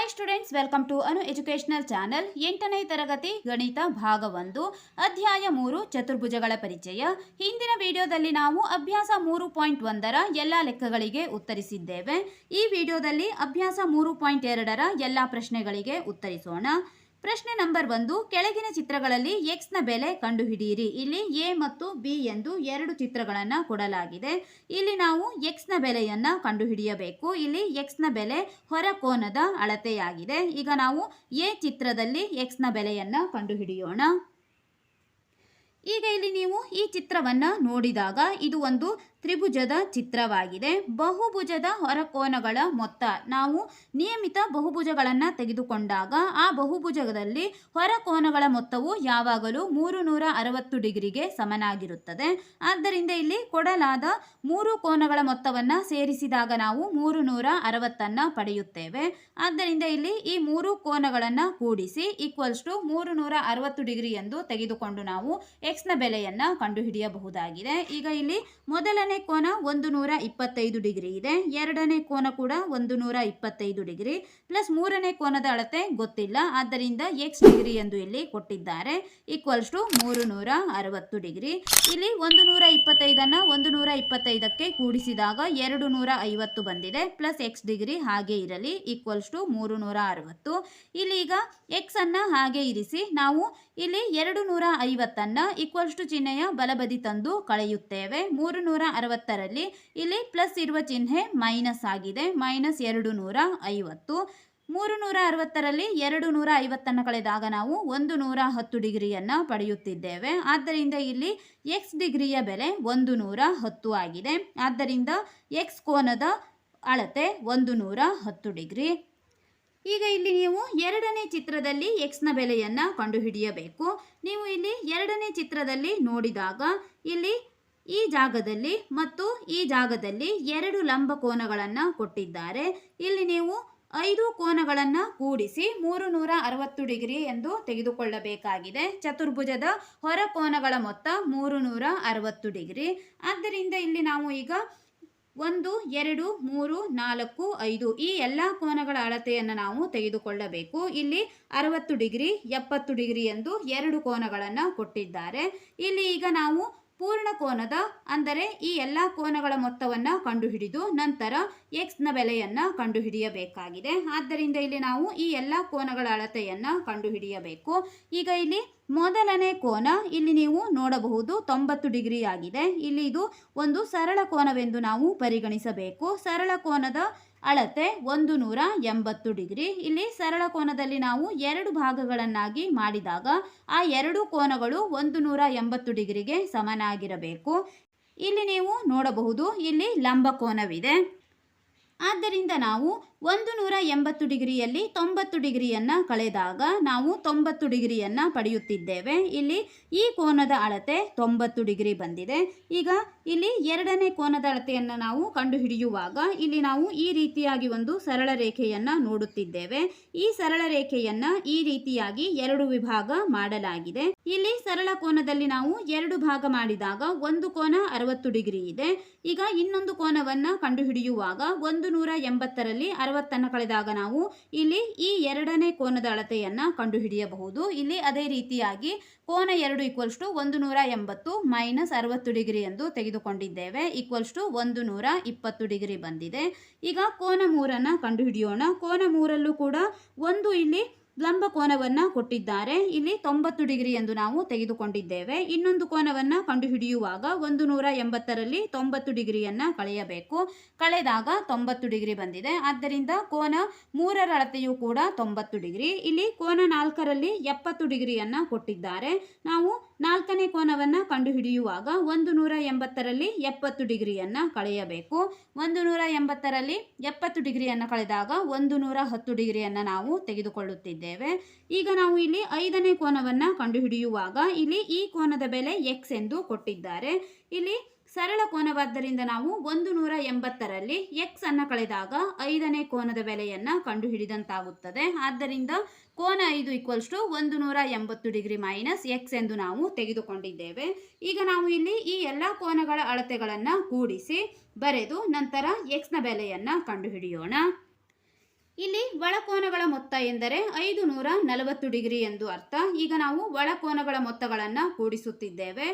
Hi students welcome to Anu educational channel ಎಂಟನೇ ತರಗತಿ, ಗಣಿತ ಭಾಗ ಒಂದು, ಅಧ್ಯಾಯ ಮೂರು, ಚತುರ್ಭುಜಗಳ ಪರಿಚಯ. ಹಿಂದಿನ ವಿಡಿಯೋದಲ್ಲಿ ನಾವು ಅಭ್ಯಾಸ ಮೂರು ಪಾಯಿಂಟ್ ಒಂದರ ಎಲ್ಲ ಲೆಕ್ಕಗಳಿಗೆ ಉತ್ತರಿಸಿದ್ದೇವೆ. ಈ ವಿಡಿಯೋದಲ್ಲಿ ಅಭ್ಯಾಸ ಮೂರು ಪಾಯಿಂಟ್ ಎರಡರ ಎಲ್ಲ ಪ್ರಶ್ನೆಗಳಿಗೆ ಉತ್ತರಿಸೋಣ. ಪ್ರಶ್ನೆ ನಂಬರ್ ಒಂದು, ಕೆಳಗಿನ ಚಿತ್ರಗಳಲ್ಲಿ ಎಕ್ಸ್ನ ಬೆಲೆ ಕಂಡುಹಿಡಿಯಿರಿ. ಇಲ್ಲಿ ಎ ಮತ್ತು ಬಿ ಎಂದು ಎರಡು ಚಿತ್ರಗಳನ್ನು ಕೊಡಲಾಗಿದೆ. ಇಲ್ಲಿ ನಾವು ಎಕ್ಸ್ನ ಬೆಲೆಯನ್ನ ಕಂಡುಹಿಡಿಯಬೇಕು. ಇಲ್ಲಿ ಎಕ್ಸ್ನ ಬೆಲೆ ಹೊರ ಕೋನದ ಅಳತೆಯಾಗಿದೆ. ಈಗ ನಾವು ಎ ಚಿತ್ರದಲ್ಲಿ ಎಕ್ಸ್ನ ಬೆಲೆಯನ್ನ ಕಂಡುಹಿಡಿಯೋಣ. ಈಗ ಇಲ್ಲಿ ನೀವು ಈ ಚಿತ್ರವನ್ನ ನೋಡಿದಾಗ ಇದು ಒಂದು ತ್ರಿಭುಜದ ಚಿತ್ರವಾಗಿದೆ. ಬಹುಭುಜದ ಹೊರಕೋನಗಳ ಮೊತ್ತ. ನಾವು ನಿಯಮಿತ ಬಹುಭುಜಗಳನ್ನು ತೆಗೆದುಕೊಂಡಾಗ ಆ ಬಹುಭುಜದಲ್ಲಿ ಹೊರಕೋನಗಳ ಮೊತ್ತವು ಯಾವಾಗಲೂ ಮೂರು ನೂರ ಅರವತ್ತು ಡಿಗ್ರಿಗೆ ಸಮನಾಗಿರುತ್ತದೆ. ಆದ್ದರಿಂದ ಇಲ್ಲಿ ಕೊಡಲಾದ ಮೂರು ಕೋನಗಳ ಮೊತ್ತವನ್ನು ಸೇರಿಸಿದಾಗ ನಾವು ಮೂರು ನೂರ ಅರವತ್ತನ್ನು ಪಡೆಯುತ್ತೇವೆ. ಆದ್ದರಿಂದ ಇಲ್ಲಿ ಈ ಮೂರು ಕೋನಗಳನ್ನು ಕೂಡಿಸಿ ಈಕ್ವಲ್ಸ್ ಟು ಮೂರು ನೂರ ಅರವತ್ತು ಡಿಗ್ರಿ ಎಂದು ತೆಗೆದುಕೊಂಡು ನಾವು ಎಕ್ಸ್ನ ಬೆಲೆಯನ್ನು ಕಂಡುಹಿಡಿಯಬಹುದಾಗಿದೆ. ಈಗ ಇಲ್ಲಿ ಮೊದಲನೇ ಕೋನ ಒಂದು ನೂರ ಇಪ್ಪತ್ತೈದು ಡಿಗ್ರಿ ಇದೆ. ಎರಡನೇ ಕೋನ ಕೂಡ ಒಂದು ನೂರ ಇಪ್ಪತ್ತೈದು ಡಿಗ್ರಿ. ಪ್ಲಸ್ ಮೂರನೇ ಕೋನದ ಅಳತೆ ಗೊತ್ತಿಲ್ಲ. ಆದ್ದರಿಂದ ಎಕ್ಸ್ ಡಿಗ್ರಿ ಎಂದು ಇಲ್ಲಿ ಕೊಟ್ಟಿದ್ದಾರೆ. ಈಕ್ವಲ್ಸ್ ಟು ಮೂರು ನೂರ ಅರವತ್ತು ಡಿಗ್ರಿ. ಇಲ್ಲಿ ಒಂದು ನೂರ ಇಪ್ಪತ್ತೈದನ್ನು ಒಂದು ನೂರ ಇಪ್ಪತ್ತೈದಕ್ಕೆ ಕೂಡಿಸಿದಾಗ ಎರಡು ನೂರ ಐವತ್ತು ಬಂದಿದೆ. ಪ್ಲಸ್ ಎಕ್ಸ್ ಡಿಗ್ರಿ ಹಾಗೆ ಇರಲಿ. ಈಕ್ವಲ್ಸ್ ಟು ಮೂರು ನೂರ ಅರವತ್ತು ಇಲ್ಲಿ ಈಗ ಎಕ್ಸ್ ಹಾಗೆ ಇರಿಸಿ. ನಾವು ಇಲ್ಲಿ ಎರಡು ನೂರ ಐವತ್ತನ್ನ ಈಕ್ವಲ್ಸ್ ಟು ಚಿಹ್ನೆಯ ಬಲಬದಿ ತಂದು ಕಳೆಯುತ್ತೇವೆ. ಮೂರು ನೂರ ಅರವತ್ತರಲ್ಲಿ. ಇಲ್ಲಿ ಪ್ಲಸ್ ಇರುವ ಚಿಹ್ನೆ ಮೈನಸ್ ಆಗಿದೆ. ಮೈನಸ್ ಎರಡು ನೂರ ಐವತ್ತು ಮೂರು ನೂರ ಅರವತ್ತರಲ್ಲಿ ಎರಡು ನೂರ ಐವತ್ತನ್ನು ಕಳೆದಾಗ ನಾವು ಒಂದು ನೂರ ಹತ್ತು ಡಿಗ್ರಿಯನ್ನು ಪಡೆಯುತ್ತಿದ್ದೇವೆ. ಆದ್ದರಿಂದ ಇಲ್ಲಿ ಎಕ್ಸ್ ಡಿಗ್ರಿಯ ಬೆಲೆ ಒಂದು ನೂರ ಹತ್ತು ಆಗಿದೆ. ಆದ್ದರಿಂದ ಎಕ್ಸ್ ಕೋನದ ಅಳತೆ ಒಂದು ನೂರ ಹತ್ತು ಡಿಗ್ರಿ. ಈಗ ಇಲ್ಲಿ ನೀವು ಎರಡನೇ ಚಿತ್ರದಲ್ಲಿ ಎಕ್ಸ್ನ ಬೆಲೆಯನ್ನು ಕಂಡುಹಿಡಿಯಬೇಕು. ನೀವು ಇಲ್ಲಿ ಎರಡನೇ ಚಿತ್ರದಲ್ಲಿ ನೋಡಿದಾಗ ಇಲ್ಲಿ ಈ ಜಾಗದಲ್ಲಿ ಮತ್ತು ಈ ಜಾಗದಲ್ಲಿ ಎರಡು ಲಂಬ ಕೋನಗಳನ್ನು ಕೊಟ್ಟಿದ್ದಾರೆ. ಇಲ್ಲಿ ನೀವು ಐದು ಕೋನಗಳನ್ನು ಕೂಡಿಸಿ ಮೂರು ನೂರ ಅರವತ್ತು ಡಿಗ್ರಿ ಎಂದು ತೆಗೆದುಕೊಳ್ಳಬೇಕಾಗಿದೆ. ಚತುರ್ಭುಜದ ಹೊರ ಕೋನಗಳ ಮೊತ್ತ ಮೂರು ನೂರ ಅರವತ್ತು ಡಿಗ್ರಿ. ಆದ್ದರಿಂದ ಇಲ್ಲಿ ನಾವು ಈಗ ಒಂದು, ಎರಡು, ಮೂರು, ನಾಲ್ಕು, ಐದು ಈ ಎಲ್ಲ ಕೋನಗಳ ಅಳತೆಯನ್ನು ನಾವು ತೆಗೆದುಕೊಳ್ಳಬೇಕು. ಇಲ್ಲಿ ಅರವತ್ತು ಡಿಗ್ರಿ, ಎಪ್ಪತ್ತು ಡಿಗ್ರಿ ಎಂದು ಎರಡು ಕೋನಗಳನ್ನು ಕೊಟ್ಟಿದ್ದಾರೆ. ಇಲ್ಲಿ ಈಗ ನಾವು ಪೂರ್ಣ ಕೋನದ, ಅಂದರೆ ಈ ಎಲ್ಲ ಕೋನಗಳ ಮೊತ್ತವನ್ನು ಕಂಡುಹಿಡಿದು ನಂತರ ಎಕ್ಸ್ನ ಬೆಲೆಯನ್ನು ಕಂಡುಹಿಡಿಯಬೇಕಾಗಿದೆ. ಆದ್ದರಿಂದ ಇಲ್ಲಿ ನಾವು ಈ ಎಲ್ಲ ಕೋನಗಳ ಅಳತೆಯನ್ನು ಕಂಡುಹಿಡಿಯಬೇಕು. ಈಗ ಇಲ್ಲಿ ಮೊದಲನೇ ಕೋನ ಇಲ್ಲಿ ನೀವು ನೋಡಬಹುದು ತೊಂಬತ್ತು ಡಿಗ್ರಿ ಆಗಿದೆ. ಇಲ್ಲಿ ಇದು ಒಂದು ಸರಳ ಕೋನವೆಂದು ನಾವು ಪರಿಗಣಿಸಬೇಕು. ಸರಳ ಕೋನದ ಅಳತೆ ಒಂದು ನೂರ ಎಂಬತ್ತು ಡಿಗ್ರಿ. ಇಲ್ಲಿ ಸರಳ ಕೋನದಲ್ಲಿ ನಾವು ಎರಡು ಭಾಗಗಳನ್ನಾಗಿ ಮಾಡಿದಾಗ ಆ ಎರಡು ಕೋನಗಳು ಒಂದು ನೂರ ಎಂಬತ್ತು ಡಿಗ್ರಿಗೆ ಸಮನಾಗಿರಬೇಕು. ಇಲ್ಲಿ ನೀವು ನೋಡಬಹುದು ಇಲ್ಲಿ ಲಂಬ ಕೋನವಿದೆ. ಆದ್ದರಿಂದ ನಾವು ಒಂದು ನೂರ ಎಂಬತ್ತು ಡಿಗ್ರಿಯಲ್ಲಿ ತೊಂಬತ್ತು ಡಿಗ್ರಿಯನ್ನು ಕಳೆದಾಗ ನಾವು ತೊಂಬತ್ತು ಡಿಗ್ರಿಯನ್ನು ಪಡೆಯುತ್ತಿದ್ದೇವೆ. ಇಲ್ಲಿ ಈ ಕೋನದ ಅಳತೆ ತೊಂಬತ್ತು ಡಿಗ್ರಿ ಬಂದಿದೆ. ಈಗ ಇಲ್ಲಿ ಎರಡನೇ ಕೋನದ ಅಳತೆಯನ್ನು ನಾವು ಕಂಡುಹಿಡಿಯುವಾಗ ಇಲ್ಲಿ ನಾವು ಈ ರೀತಿಯಾಗಿ ಒಂದು ಸರಳ ರೇಖೆಯನ್ನು ನೋಡುತ್ತಿದ್ದೇವೆ. ಈ ಸರಳ ರೇಖೆಯನ್ನು ಈ ರೀತಿಯಾಗಿ ಎರಡು ವಿಭಾಗ ಮಾಡಲಾಗಿದೆ. ಇಲ್ಲಿ ಸರಳ ಕೋನದಲ್ಲಿ ನಾವು ಎರಡು ಭಾಗ ಮಾಡಿದಾಗ ಒಂದು ಕೋನ ಅರವತ್ತು ಡಿಗ್ರಿ ಇದೆ. ಈಗ ಇನ್ನೊಂದು ಕೋನವನ್ನು ಕಂಡುಹಿಡಿಯುವಾಗ ಒಂದು ನೂರ ಎಂಬತ್ತರಲ್ಲಿ ಅರವತ್ತನ್ನು ಕಳೆದಾಗ ನಾವು ಇಲ್ಲಿ ಈ ಎರಡನೇ ಕೋನದ ಅಳತೆಯನ್ನು ಕಂಡುಹಿಡಿಯಬಹುದು. ಇಲ್ಲಿ ಅದೇ ರೀತಿಯಾಗಿ ಕೋನ ಎರಡು ಈಕ್ವಲ್ಸ್ ಟು ಒಂದು ನೂರ ಎಂಬತ್ತು ಮೈನಸ್ ಅರವತ್ತು ಡಿಗ್ರಿ ಎಂದು ತೆಗೆದುಕೊಂಡಿದ್ದೇವೆ. ಈಕ್ವಲ್ಸ್ ಟು ಒಂದು ನೂರ ಇಪ್ಪತ್ತು ಡಿಗ್ರಿ ಬಂದಿದೆ. ಈಗ ಕೋನ ಮೂರನ್ನು ಕಂಡುಹಿಡಿಯೋಣ. ಕೋನ ಮೂರಲ್ಲೂ ಕೂಡ ಒಂದು ಇಲ್ಲಿ ಲಂಬ ಕೋನವನ್ನು ಕೊಟ್ಟಿದ್ದಾರೆ. ಇಲ್ಲಿ ತೊಂಬತ್ತು ಡಿಗ್ರಿ ಎಂದು ನಾವು ತೆಗೆದುಕೊಂಡಿದ್ದೇವೆ. ಇನ್ನೊಂದು ಕೋನವನ್ನು ಕಂಡುಹಿಡಿಯುವಾಗ ಒಂದು ನೂರ ಎಂಬತ್ತರಲ್ಲಿ ತೊಂಬತ್ತು ಡಿಗ್ರಿಯನ್ನು ಕಳೆಯಬೇಕು. ಕಳೆದಾಗ ತೊಂಬತ್ತು ಡಿಗ್ರಿ ಬಂದಿದೆ. ಆದ್ದರಿಂದ ಕೋನ ಮೂರರ ಅಳತೆಯೂ ಕೂಡ ತೊಂಬತ್ತು ಡಿಗ್ರಿ. ಇಲ್ಲಿ ಕೋನ ನಾಲ್ಕರಲ್ಲಿ ಎಪ್ಪತ್ತು ಡಿಗ್ರಿಯನ್ನು ಕೊಟ್ಟಿದ್ದಾರೆ. ನಾವು ನಾಲ್ಕನೇ ಕೋನವನ್ನು ಕಂಡುಹಿಡಿಯುವಾಗ ಒಂದು ನೂರ ಎಂಬತ್ತರಲ್ಲಿ ಎಪ್ಪತ್ತು ಡಿಗ್ರಿಯನ್ನು ಕಳೆಯಬೇಕು. ಒಂದು ನೂರ ಎಂಬತ್ತರಲ್ಲಿ ಎಪ್ಪತ್ತು ಡಿಗ್ರಿಯನ್ನು ಕಳೆದಾಗ ಒಂದು ನೂರ ಹತ್ತು ಡಿಗ್ರಿಯನ್ನು ನಾವು ತೆಗೆದುಕೊಳ್ಳುತ್ತಿದ್ದೇವೆ. ಈಗ ನಾವು ಇಲ್ಲಿ ಐದನೇ ಕೋನವನ್ನು ಕಂಡುಹಿಡಿಯುವಾಗ ಇಲ್ಲಿ ಈ ಕೋನದ ಬೆಲೆ ಎಕ್ಸ್ ಎಂದು ಕೊಟ್ಟಿದ್ದಾರೆ. ಇಲ್ಲಿ ಸರಳ ಕೋನವಾದ್ದರಿಂದ ನಾವು ಒಂದು ನೂರ ಎಂಬತ್ತರಲ್ಲಿ ಎಕ್ಸ್ ಅನ್ನು ಕಳೆದಾಗ ಐದನೇ ಕೋನದ ಬೆಲೆಯನ್ನು ಕಂಡುಹಿಡಿದಂತಾಗುತ್ತದೆ. ಆದ್ದರಿಂದ ಕೋನ ಐದು ಈಕ್ವಲ್ಸ್ ಟು ಒಂದು ನೂರ ಎಂಬತ್ತು ಡಿಗ್ರಿ ಮೈನಸ್ ಎಕ್ಸ್ ಎಂದು ನಾವು ತೆಗೆದುಕೊಂಡಿದ್ದೇವೆ. ಈಗ ನಾವು ಇಲ್ಲಿ ಈ ಎಲ್ಲ ಕೋನಗಳ ಅಳತೆಗಳನ್ನು ಕೂಡಿಸಿ ಬರೆದು ನಂತರ ಎಕ್ಸ್ನ ಬೆಲೆಯನ್ನು ಕಂಡುಹಿಡಿಯೋಣ. ಇಲ್ಲಿ ಒಳಕೋನಗಳ ಮೊತ್ತ ಎಂದರೆ ಐದು ನೂರ ನಲವತ್ತು ಡಿಗ್ರಿ ಎಂದು ಅರ್ಥ. ಈಗ ನಾವು ಒಳಕೋನಗಳ ಮೊತ್ತಗಳನ್ನು ಕೂಡಿಸುತ್ತಿದ್ದೇವೆ.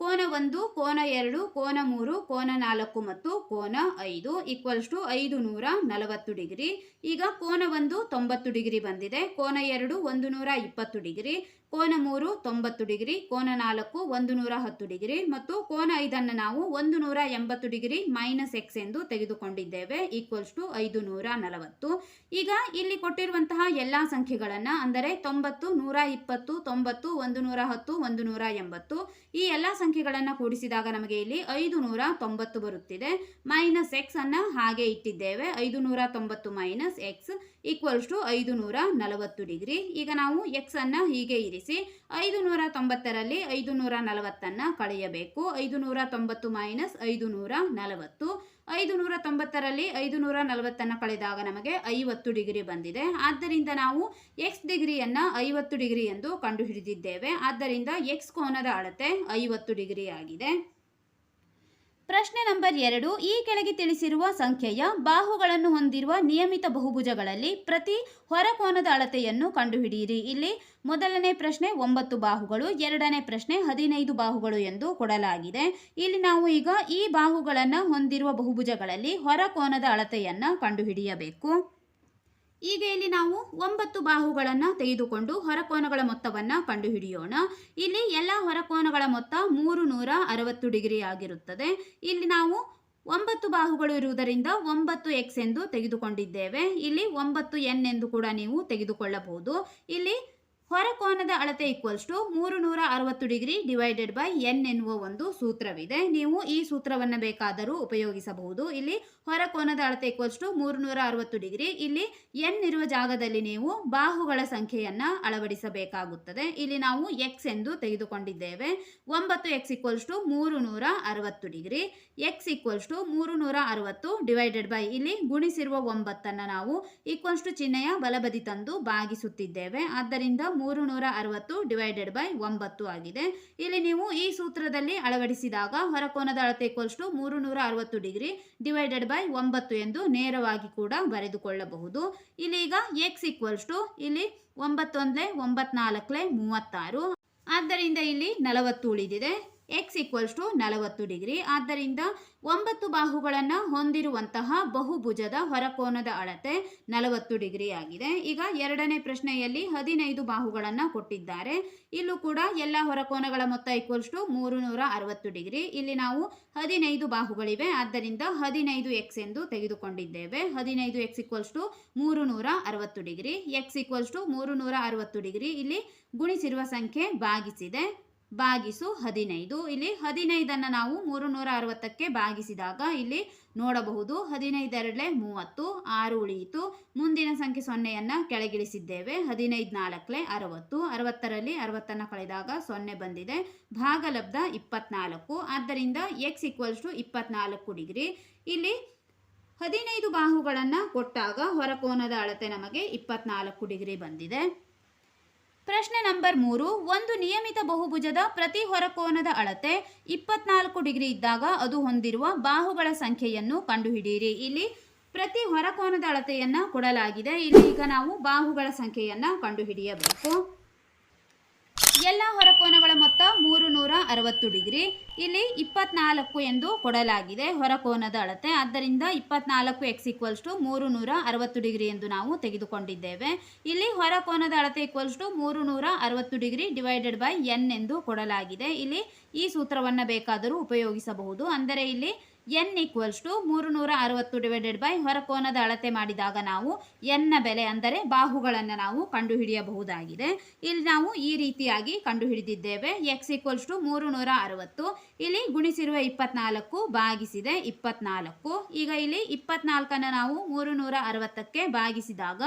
ಕೋನ ಒಂದು, ಕೋನ ಎರಡು, ಕೋನ ಮೂರು, ಕೋನ ನಾಲ್ಕು ಮತ್ತು ಕೋನ ಐದು ಈಕ್ವಲ್ಸ್ ಟು ಐದು ನೂರ ನಲವತ್ತು ಡಿಗ್ರಿ. ಈಗ ಕೋನ ಒಂದು ತೊಂಬತ್ತು ಡಿಗ್ರಿ ಬಂದಿದೆ. ಕೋನ ಎರಡು ಒಂದು ನೂರ ಇಪ್ಪತ್ತು ಡಿಗ್ರಿ. ಕೋನ ಮೂರು ತೊಂಬತ್ತು ಡಿಗ್ರಿ. ಕೋನ ನಾಲ್ಕು ಒಂದು ನೂರ ಹತ್ತು ಡಿಗ್ರಿ. ಮತ್ತು ಕೋನ ಐದನ್ನು ನಾವು ಒಂದು ನೂರ ಎಂಬತ್ತು ಡಿಗ್ರಿ ಮೈನಸ್ ಎಕ್ಸ್ ಎಂದು ತೆಗೆದುಕೊಂಡಿದ್ದೇವೆ ಈಕ್ವಲ್ಸ್ ಟು ಐದು ನೂರ ನಲವತ್ತು. ಈಗ ಇಲ್ಲಿ ಕೊಟ್ಟಿರುವಂತಹ ಎಲ್ಲ ಸಂಖ್ಯೆಗಳನ್ನು ಅಂದರೆ ತೊಂಬತ್ತು, ನೂರ ಇಪ್ಪತ್ತು, ತೊಂಬತ್ತು ಒಂದು ನೂರ ಹತ್ತು ಒಂದು ನೂರ ಎಂಬತ್ತು. ಈ ಎಲ್ಲ ಸಂಖ್ಯೆಗಳನ್ನು ಕೂಡಿಸಿದಾಗ ನಮಗೆ ಇಲ್ಲಿ ಐದು ನೂರ ತೊಂಬತ್ತು ಬರುತ್ತಿದೆ. ಮೈನಸ್ ಎಕ್ಸ್ ಅನ್ನು ಹಾಗೆ ಇಟ್ಟಿದ್ದೇವೆ. ಐದು ನೂರ ತೊಂಬತ್ತು ಮೈನಸ್ ಎಕ್ಸ್ ಈಕ್ವಲ್ಸ್ ಟು ಐದು ನೂರ ನಲವತ್ತು ಡಿಗ್ರಿ. ಈಗ ನಾವು ಎಕ್ಸ್ ಅನ್ನು ಹೀಗೆ ಇರಿಸಿ ಐದು ನೂರ ತೊಂಬತ್ತರಲ್ಲಿ ಐದು ನೂರ ನಲವತ್ತನ್ನು ಕಳೆಯಬೇಕು. ಐದು ನೂರ ತೊಂಬತ್ತು ಮೈನಸ್ ಐದು ನೂರ ನಲವತ್ತು ಐದು ನೂರ ತೊಂಬತ್ತರಲ್ಲಿ ಐದು ನೂರ ನಲವತ್ತನ್ನು ಕಳೆದಾಗ ನಮಗೆ ಐವತ್ತು ಡಿಗ್ರಿ ಬಂದಿದೆ. ಆದ್ದರಿಂದ ನಾವು ಎಕ್ಸ್ ಡಿಗ್ರಿಯನ್ನು ಐವತ್ತು ಡಿಗ್ರಿ ಎಂದು ಕಂಡುಹಿಡಿದಿದ್ದೇವೆ. ಆದ್ದರಿಂದ ಎಕ್ಸ್ ಕೋನದ ಅಳತೆ ಐವತ್ತು ಡಿಗ್ರಿ ಆಗಿದೆ. ಪ್ರಶ್ನೆ ನಂಬರ್ ಎರಡು, ಈ ಕೆಳಗೆ ತಿಳಿಸಿರುವ ಸಂಖ್ಯೆಯ ಬಾಹುಗಳನ್ನು ಹೊಂದಿರುವ ನಿಯಮಿತ ಬಹುಭುಜಗಳಲ್ಲಿ ಪ್ರತಿ ಹೊರಕೋನದ ಅಳತೆಯನ್ನು ಕಂಡುಹಿಡಿಯಿರಿ. ಇಲ್ಲಿ ಮೊದಲನೇ ಪ್ರಶ್ನೆ ಒಂಬತ್ತು ಬಾಹುಗಳು, ಎರಡನೇ ಪ್ರಶ್ನೆ ಹದಿನೈದು ಬಾಹುಗಳು ಎಂದು ಕೊಡಲಾಗಿದೆ. ಇಲ್ಲಿ ನಾವು ಈಗ ಈ ಬಾಹುಗಳನ್ನು ಹೊಂದಿರುವ ಬಹುಭುಜಗಳಲ್ಲಿ ಹೊರಕೋನದ ಅಳತೆಯನ್ನು ಕಂಡುಹಿಡಿಯಬೇಕು. ಈಗ ಇಲ್ಲಿ ನಾವು ಒಂಬತ್ತು ಬಾಹುಗಳನ್ನು ತೆಗೆದುಕೊಂಡು ಹೊರಕೋನಗಳ ಮೊತ್ತವನ್ನು ಕಂಡುಹಿಡಿಯೋಣ. ಇಲ್ಲಿ ಎಲ್ಲ ಹೊರಕೋನಗಳ ಮೊತ್ತ ಮೂರು ನೂರ ಅರವತ್ತು ಡಿಗ್ರಿ ಆಗಿರುತ್ತದೆ. ಇಲ್ಲಿ ನಾವು ಒಂಬತ್ತು ಬಾಹುಗಳು ಇರುವುದರಿಂದ ಒಂಬತ್ತು ಎಕ್ಸ್ ಎಂದು ತೆಗೆದುಕೊಂಡಿದ್ದೇವೆ. ಇಲ್ಲಿ ಒಂಬತ್ತು ಎನ್ ಎಂದು ಕೂಡ ನೀವು ತೆಗೆದುಕೊಳ್ಳಬಹುದು. ಇಲ್ಲಿ ಹೊರಕೋನದ ಅಳತೆ ಈಕ್ವಲ್ಸ್ ಟು ಮೂರು ನೂರ ಅರವತ್ತು ಡಿಗ್ರಿ ಡಿವೈಡೆಡ್ ಬೈ ಎನ್ ಎನ್ನುವ ಒಂದು ಸೂತ್ರವಿದೆ. ನೀವು ಈ ಸೂತ್ರವನ್ನು ಬೇಕಾದರೂ ಉಪಯೋಗಿಸಬಹುದು. ಇಲ್ಲಿ ಹೊರಕೋನದ ಅಳತೆ ಈಕ್ವಲ್ಸ್ ಟು ಮೂರು ನೂರ ಅರವತ್ತು ಡಿಗ್ರಿ. ಇಲ್ಲಿ ಎನ್ ಇರುವ ಜಾಗದಲ್ಲಿ ನೀವು ಬಾಹುಗಳ ಸಂಖ್ಯೆಯನ್ನು ಅಳವಡಿಸಬೇಕಾಗುತ್ತದೆ. ಇಲ್ಲಿ ನಾವು ಎಕ್ಸ್ ಎಂದು ತೆಗೆದುಕೊಂಡಿದ್ದೇವೆ. ಒಂಬತ್ತು ಎಕ್ಸ್ ಈಕ್ವಲ್ಸ್ ಟು ಮೂರು ನೂರ ಅರವತ್ತು ಡಿಗ್ರಿ. ಎಕ್ಸ್ ಈಕ್ವಲ್ಸ್ ಟು ಮೂರು ನೂರ ಅರವತ್ತು ಡಿವೈಡೆಡ್ ಬೈ ಇಲ್ಲಿ ಗುಣಿಸಿರುವ ಒಂಬತ್ತನ್ನು ನಾವು ಈಕ್ವಲ್ಸ್ ಟು ಚಿಹ್ನೆಯ ಬಲಬದಿ ತಂದು ಭಾಗಿಸುತ್ತಿದ್ದೇವೆ. ಆದ್ದರಿಂದ ಮೂರು ನೂರ ಅರವತ್ತು ಡಿವೈಡೆಡ್ ಬೈ ಒಂಬತ್ತು ಆಗಿದೆ. ಇಲ್ಲಿ ನೀವು ಈ ಸೂತ್ರದಲ್ಲಿ ಅಳವಡಿಸಿದಾಗ ಹೊರಕೋನದ ಅಳತೆ ಈಕ್ವಲ್ಸ್ ಟು ಮೂರು ನೂರ ಅರವತ್ತು ಡಿಗ್ರಿ ಡಿವೈಡೆಡ್ ಬೈ ಒಂಬತ್ತು ಎಂದು ನೇರವಾಗಿ ಕೂಡ ಬರೆದುಕೊಳ್ಳಬಹುದು. ಇಲ್ಲಿ ಈಗ ಎಕ್ಸ್ ಈಕ್ವಲ್ಸ್ ಟು ಇಲ್ಲಿ ಒಂಬತ್ತೊಂದಲೇ ಒಂಬತ್ನಾಲ್ಕಲೇ ಮೂವತ್ತಾರು. ಆದ್ದರಿಂದ ಇಲ್ಲಿ ನಲವತ್ತು ಉಳಿದಿದೆ. ಎಕ್ಸ್ ಈಕ್ವಲ್ಸ್ ಟು ನಲವತ್ತು ಡಿಗ್ರಿ. ಆದ್ದರಿಂದ ಒಂಬತ್ತು ಬಾಹುಗಳನ್ನು ಹೊಂದಿರುವಂತಹ ಬಹುಭುಜದ ಹೊರಕೋನದ ಅಳತೆ ನಲವತ್ತು ಡಿಗ್ರಿ ಆಗಿದೆ. ಈಗ ಎರಡನೇ ಪ್ರಶ್ನೆಯಲ್ಲಿ ಹದಿನೈದು ಬಾಹುಗಳನ್ನು ಕೊಟ್ಟಿದ್ದಾರೆ. ಇಲ್ಲೂ ಕೂಡ ಎಲ್ಲ ಹೊರಕೋನಗಳ ಮೊತ್ತ ಈಕ್ವಲ್ಸ್ ಟು ಮೂರು ನೂರ ಅರವತ್ತು ಡಿಗ್ರಿ. ಇಲ್ಲಿ ನಾವು ಹದಿನೈದು ಬಾಹುಗಳಿವೆ. ಆದ್ದರಿಂದ ಹದಿನೈದು ಎಕ್ಸ್ ಎಂದು ತೆಗೆದುಕೊಂಡಿದ್ದೇವೆ. ಹದಿನೈದು ಎಕ್ಸ್ ಈಕ್ವಲ್ಸ್ ಟು ಮೂರು ನೂರ ಅರವತ್ತು ಡಿಗ್ರಿ. ಎಕ್ಸ್ ಈಕ್ವಲ್ಸ್ ಟು ಮೂರು ನೂರ ಅರವತ್ತು ಡಿಗ್ರಿ. ಇಲ್ಲಿ ಗುಣಿಸಿರುವ ಸಂಖ್ಯೆ ಭಾಗಿಸಿದೆ. ಭಾಗಿಸು ಹದಿನೈದು. ಇಲ್ಲಿ ಹದಿನೈದನ್ನು ನಾವು ಮೂರು ನೂರ ಅರವತ್ತಕ್ಕೆ ಭಾಗಿಸಿದಾಗ ಇಲ್ಲಿ ನೋಡಬಹುದು ಹದಿನೈದೆರಡಲೆ ಮೂವತ್ತು, ಆರು ಉಳಿಯಿತು. ಮುಂದಿನ ಸಂಖ್ಯೆ ಸೊನ್ನೆಯನ್ನು ಕೆಳಗಿಳಿಸಿದ್ದೇವೆ. ಹದಿನೈದು ನಾಲ್ಕಲೆ ಅರವತ್ತು, ಅರವತ್ತರಲ್ಲಿ ಅರವತ್ತನ್ನು ಕಳೆದಾಗ ಸೊನ್ನೆ ಬಂದಿದೆ. ಭಾಗಲಬ್ಧ ಇಪ್ಪತ್ನಾಲ್ಕು. ಆದ್ದರಿಂದ ಎಕ್ಸ್ ಈಕ್ವಲ್ಸ್ ಟು ಇಪ್ಪತ್ನಾಲ್ಕು ಡಿಗ್ರಿ. ಇಲ್ಲಿ ಹದಿನೈದು ಬಾಹುಗಳನ್ನು ಕೊಟ್ಟಾಗ ಹೊರಕೋನದ ಅಳತೆ ನಮಗೆ ಇಪ್ಪತ್ನಾಲ್ಕು ಡಿಗ್ರಿ ಬಂದಿದೆ. ಪ್ರಶ್ನೆ ನಂಬರ್ ಮೂರು, ಒಂದು ನಿಯಮಿತ ಬಹುಭುಜದ ಪ್ರತಿ ಹೊರಕೋನದ ಅಳತೆ ಇಪ್ಪತ್ನಾಲ್ಕು ಡಿಗ್ರಿ ಇದ್ದಾಗ ಅದು ಹೊಂದಿರುವ ಬಾಹುಗಳ ಸಂಖ್ಯೆಯನ್ನು ಕಂಡುಹಿಡಿಯಿರಿ. ಇಲ್ಲಿ ಪ್ರತಿ ಹೊರಕೋನದ ಅಳತೆಯನ್ನು ಕೊಡಲಾಗಿದೆ. ಇಲ್ಲಿ ಈಗ ನಾವು ಬಾಹುಗಳ ಸಂಖ್ಯೆಯನ್ನು ಕಂಡುಹಿಡಿಯಬೇಕು ಎಲ್ಲ ಹೊರಕೋನಗಳ ಮೊತ್ತ ಮೂರು ನೂರ ಅರವತ್ತು ಡಿಗ್ರಿ. ಇಲ್ಲಿ ಇಪ್ಪತ್ನಾಲ್ಕು ಎಂದು ಕೊಡಲಾಗಿದೆ. ಹೊರಕೋನದ ಅಳತೆ. ಆದ್ದರಿಂದ ಇಪ್ಪತ್ನಾಲ್ಕು ಎಕ್ಸ್ ಈಕ್ವಲ್ಸ್ ಟು ಮೂರು ನೂರ ಅರವತ್ತು ಡಿಗ್ರಿ ಎಂದು ನಾವು ತೆಗೆದುಕೊಂಡಿದ್ದೇವೆ. ಇಲ್ಲಿ ಹೊರಕೋನದ ಅಳತೆ ಈಕ್ವಲ್ಸ್ ಟು ಮೂರು ನೂರ ಅರವತ್ತು ಡಿಗ್ರಿ ಡಿವೈಡೆಡ್ ಬೈ ಎನ್ ಎಂದು ಕೊಡಲಾಗಿದೆ. ಇಲ್ಲಿ ಈ ಸೂತ್ರವನ್ನು ಬೇಕಾದರೂ ಉಪಯೋಗಿಸಬಹುದು. ಅಂದರೆ ಇಲ್ಲಿ ಎನ್ ಈಕ್ವಲ್ಸ್ ಟು ಮೂರು ನೂರ ಅರವತ್ತು ಡಿವೈಡೆಡ್ ಬೈ ಹೊರಕೋನದ ಅಳತೆ ಮಾಡಿದಾಗ ನಾವು ಎನ್ನ ಬೆಲೆ ಅಂದರೆ ಬಾಹುಗಳನ್ನು ನಾವು ಕಂಡುಹಿಡಿಯಬಹುದಾಗಿದೆ. ಇಲ್ಲಿ ನಾವು ಈ ರೀತಿಯಾಗಿ ಕಂಡುಹಿಡಿದಿದ್ದೇವೆ. ಎಕ್ಸ್ ಈಕ್ವಲ್ಸ್ ಟು ಮೂರು ನೂರ ಅರವತ್ತು. ಇಲ್ಲಿ ಗುಣಿಸಿರುವ ಇಪ್ಪತ್ನಾಲ್ಕು ಭಾಗಿಸಿದೆ ಇಪ್ಪತ್ನಾಲ್ಕು. ಈಗ ಇಲ್ಲಿ ಇಪ್ಪತ್ನಾಲ್ಕನ್ನು ನಾವು ಮೂರು ನೂರ ಅರವತ್ತಕ್ಕೆ ಭಾಗಿಸಿದಾಗ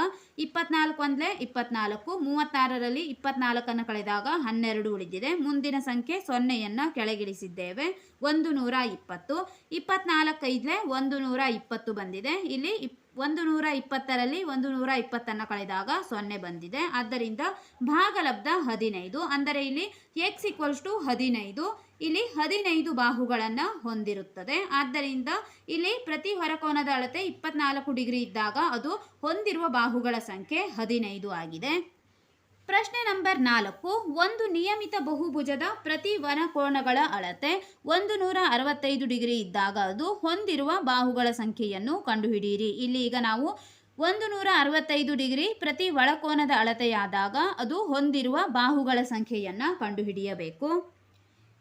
ಇಪ್ಪತ್ನಾಲ್ಕು ಅಂದರೆ ಇಪ್ಪತ್ನಾಲ್ಕು, ಮೂವತ್ತಾರರಲ್ಲಿ ಇಪ್ಪತ್ನಾಲ್ಕನ್ನು ಕಳೆದಾಗ ಹನ್ನೆರಡು ಉಳಿದಿದೆ. ಮುಂದಿನ ಸಂಖ್ಯೆ ಸೊನ್ನೆಯನ್ನು ಕೆಳಗಿಳಿಸಿದ್ದೇವೆ. ಒಂದು ನೂರ ಇಪ್ಪತ್ತು, ಇಪ್ಪತ್ನಾಲ್ಕೈದಲೆ ಒಂದು ನೂರ ಇಪ್ಪತ್ತು ಬಂದಿದೆ. ಇಲ್ಲಿ ಇಪ್, ಒಂದು ನೂರ ಇಪ್ಪತ್ತರಲ್ಲಿ ಒಂದು ನೂರ ಇಪ್ಪತ್ತನ್ನು ಕಳೆದಾಗ ಸೊನ್ನೆ ಬಂದಿದೆ. ಆದ್ದರಿಂದ ಭಾಗಲಬ್ಧ ಹದಿನೈದು. ಅಂದರೆ ಇಲ್ಲಿ ಎಕ್ಸ್ ಈಕ್ವಲ್ಸ್ ಟು ಹದಿನೈದು. ಇಲ್ಲಿ ಹದಿನೈದು ಬಾಹುಗಳನ್ನು ಹೊಂದಿರುತ್ತದೆ. ಆದ್ದರಿಂದ ಇಲ್ಲಿ ಪ್ರತಿ ಹೊರಕೋನದ ಅಳತೆ ಇಪ್ಪತ್ನಾಲ್ಕು ಡಿಗ್ರಿ ಇದ್ದಾಗ ಅದು ಹೊಂದಿರುವ ಬಾಹುಗಳ ಸಂಖ್ಯೆ ಹದಿನೈದು ಆಗಿದೆ. ಪ್ರಶ್ನೆ ನಂಬರ್ ನಾಲ್ಕು, ಒಂದು ನಿಯಮಿತ ಬಹುಭುಜದ ಪ್ರತಿ ವನಕೋನಗಳ ಅಳತೆ ಒಂದು ನೂರ ಅರವತ್ತೈದು ಡಿಗ್ರಿ ಇದ್ದಾಗ ಅದು ಹೊಂದಿರುವ ಬಾಹುಗಳ ಸಂಖ್ಯೆಯನ್ನು ಕಂಡುಹಿಡಿಯಿರಿ. ಇಲ್ಲಿ ಈಗ ನಾವು ಒಂದು ನೂರ ಅರವತ್ತೈದು ಡಿಗ್ರಿ ಪ್ರತಿ ಒಳಕೋನದ ಅಳತೆಯಾದಾಗ ಅದು ಹೊಂದಿರುವ ಬಾಹುಗಳ ಸಂಖ್ಯೆಯನ್ನು ಕಂಡುಹಿಡಿಯಬೇಕು.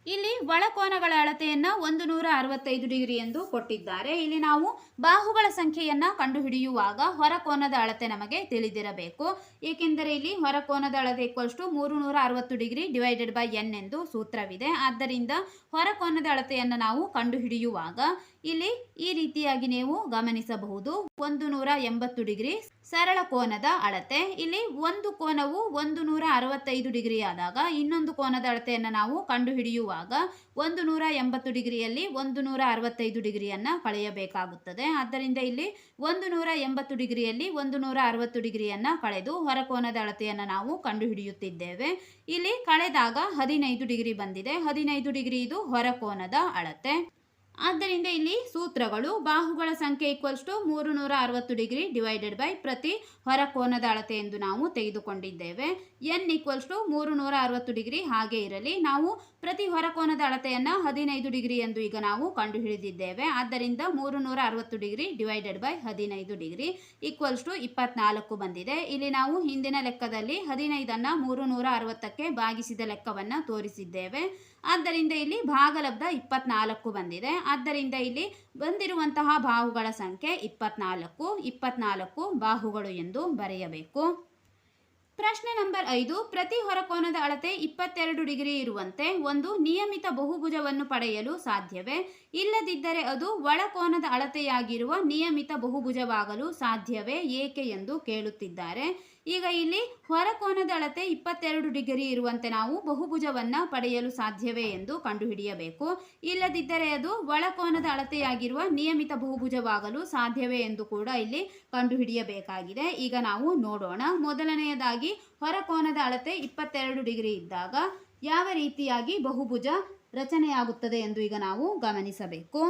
ಇಲ್ಲಿ ಒಳಕೋನಗಳ ಅಳತೆಯನ್ನು ಒಂದು ನೂರ ಅರವತ್ತೈದು ಡಿಗ್ರಿ ಎಂದು ಕೊಟ್ಟಿದ್ದಾರೆ. ಇಲ್ಲಿ ನಾವು ಬಾಹುಗಳ ಸಂಖ್ಯೆಯನ್ನು ಕಂಡುಹಿಡಿಯುವಾಗ ಹೊರಕೋನದ ಅಳತೆ ನಮಗೆ ತಿಳಿದಿರಬೇಕು. ಏಕೆಂದರೆ ಇಲ್ಲಿ ಹೊರಕೋನದ ಅಳತೆ ಈಕ್ವಲ್ಸ್ ಟು ಮೂರು ನೂರ ಅರವತ್ತು ಡಿಗ್ರಿ ಡಿವೈಡೆಡ್ ಬೈ ಎನ್ ಎಂದು ಸೂತ್ರವಿದೆ. ಆದ್ದರಿಂದ ಹೊರಕೋನದ ಅಳತೆಯನ್ನು ನಾವು ಕಂಡುಹಿಡಿಯುವಾಗ ಇಲ್ಲಿ ಈ ರೀತಿಯಾಗಿ ನೀವು ಗಮನಿಸಬಹುದು. ಒಂದು ನೂರ ಎಂಬತ್ತು ಡಿಗ್ರಿ ಸರಳ ಕೋನದ ಅಳತೆ. ಇಲ್ಲಿ ಒಂದು ಕೋನವು ಒಂದು ನೂರ ಅರವತ್ತೈದು ಡಿಗ್ರಿ ಆದಾಗ ಇನ್ನೊಂದು ಕೋನದ ಅಳತೆಯನ್ನು ನಾವು ಕಂಡುಹಿಡಿಯುವಾಗ ಒಂದು ನೂರ ಎಂಬತ್ತು ಡಿಗ್ರಿಯಲ್ಲಿ ಒಂದು ನೂರ ಅರವತ್ತೈದು ಡಿಗ್ರಿಯನ್ನು ಕಳೆಯಬೇಕಾಗುತ್ತದೆ. ಆದ್ದರಿಂದ ಇಲ್ಲಿ ಒಂದು ನೂರ ಎಂಬತ್ತು ಡಿಗ್ರಿಯಲ್ಲಿ ಒಂದು ನೂರ ಅರವತ್ತು ಡಿಗ್ರಿಯನ್ನು ಕಳೆದು ಹೊರಕೋನದ ಅಳತೆಯನ್ನು ನಾವು ಕಂಡುಹಿಡಿಯುತ್ತಿದ್ದೇವೆ. ಇಲ್ಲಿ ಕಳೆದಾಗ ಹದಿನೈದು ಡಿಗ್ರಿ ಬಂದಿದೆ. ಹದಿನೈದು ಡಿಗ್ರಿ ಇದು ಹೊರಕೋನದ ಅಳತೆ. ಆದ್ದರಿಂದ ಇಲ್ಲಿ ಸೂತ್ರಗಳು ಬಾಹುಗಳ ಸಂಖ್ಯೆ ಈಕ್ವಲ್ಸ್ ಟು ಮೂರು ನೂರ ಅರವತ್ತು ಡಿಗ್ರಿ ಡಿವೈಡೆಡ್ ಬೈ ಪ್ರತಿ ಹೊರ ಕೋನದ ಅಳತೆ ಎಂದು ನಾವು ತೆಗೆದುಕೊಂಡಿದ್ದೇವೆ. ಎನ್ ಈಕ್ವಲ್ಸ್ ಟು ಮೂರು ನೂರ ಅರವತ್ತು ಡಿಗ್ರಿ ಹಾಗೆ ಇರಲಿ. ನಾವು ಪ್ರತಿ ಹೊರ ಕೋನದ ಅಳತೆಯನ್ನು ಹದಿನೈದು ಡಿಗ್ರಿ ಎಂದು ಈಗ ನಾವು ಕಂಡುಹಿಡಿದಿದ್ದೇವೆ. ಆದ್ದರಿಂದ ಮೂರು ನೂರ ಅರವತ್ತು ಡಿಗ್ರಿ ಡಿವೈಡೆಡ್ ಬೈ ಹದಿನೈದು ಡಿಗ್ರಿ ಈಕ್ವಲ್ಸ್ ಟು ಇಪ್ಪತ್ನಾಲ್ಕು ಬಂದಿದೆ. ಇಲ್ಲಿ ನಾವು ಹಿಂದಿನ ಲೆಕ್ಕದಲ್ಲಿ ಹದಿನೈದನ್ನು ಮೂರು ನೂರ ಅರವತ್ತಕ್ಕೆ ಭಾಗಿಸಿದ ಲೆಕ್ಕವನ್ನು ತೋರಿಸಿದ್ದೇವೆ. ಆದ್ದರಿಂದ ಇಲ್ಲಿ ಭಾಗಲಬ್ಧ ಇಪ್ಪತ್ನಾಲ್ಕು ಬಂದಿದೆ. ಆದ್ದರಿಂದ ಇಲ್ಲಿ ಬಂದಿರುವಂತಹ ಬಾಹುಗಳ ಸಂಖ್ಯೆ ಇಪ್ಪತ್ನಾಲ್ಕು ಇಪ್ಪತ್ನಾಲ್ಕು ಬಾಹುಗಳು ಎಂದು ಬರೆಯಬೇಕು. ಪ್ರಶ್ನೆ ನಂಬರ್ ಐದು, ಪ್ರತಿ ಹೊರಕೋನದ ಅಳತೆ ಇಪ್ಪತ್ತೆರಡು ಡಿಗ್ರಿ ಇರುವಂತೆ ಒಂದು ನಿಯಮಿತ ಬಹುಭುಜವನ್ನು ಪಡೆಯಲು ಸಾಧ್ಯವೇ? ಇಲ್ಲದಿದ್ದರೆ ಅದು ಒಳಕೋನದ ಅಳತೆಯಾಗಿರುವ ನಿಯಮಿತ ಬಹುಭುಜವಾಗಲು ಸಾಧ್ಯವೇ ಏಕೆ ಎಂದು ಕೇಳುತ್ತಿದ್ದಾರೆ. ಈಗ ಇಲ್ಲಿ ಹೊರಕೋನದ ಅಳತೆ ಇಪ್ಪತ್ತೆರಡು ಡಿಗ್ರಿ ಇರುವಂತೆ ನಾವು ಬಹುಭುಜವನ್ನು ಪಡೆಯಲು ಸಾಧ್ಯವೇ ಎಂದು ಕಂಡುಹಿಡಿಯಬೇಕು. ಇಲ್ಲದಿದ್ದರೆ ಅದು ಒಳಕೋನದ ಅಳತೆಯಾಗಿರುವ ನಿಯಮಿತ ಬಹುಭುಜವಾಗಲು ಸಾಧ್ಯವೇ ಎಂದು ಕೂಡ ಇಲ್ಲಿ ಕಂಡುಹಿಡಿಯಬೇಕಾಗಿದೆ. ಈಗ ನಾವು ನೋಡೋಣ. ಮೊದಲನೆಯದಾಗಿ ಹೊರಕೋನದ ಅಳತೆ ಇಪ್ಪತ್ತೆರಡು ಡಿಗ್ರಿ ಇದ್ದಾಗ ಯಾವ ರೀತಿಯಾಗಿ ಬಹುಭುಜ ರಚನೆಯಾಗುತ್ತದೆ ಎಂದು ಈಗ ನಾವು ಗಮನಿಸಬೇಕು.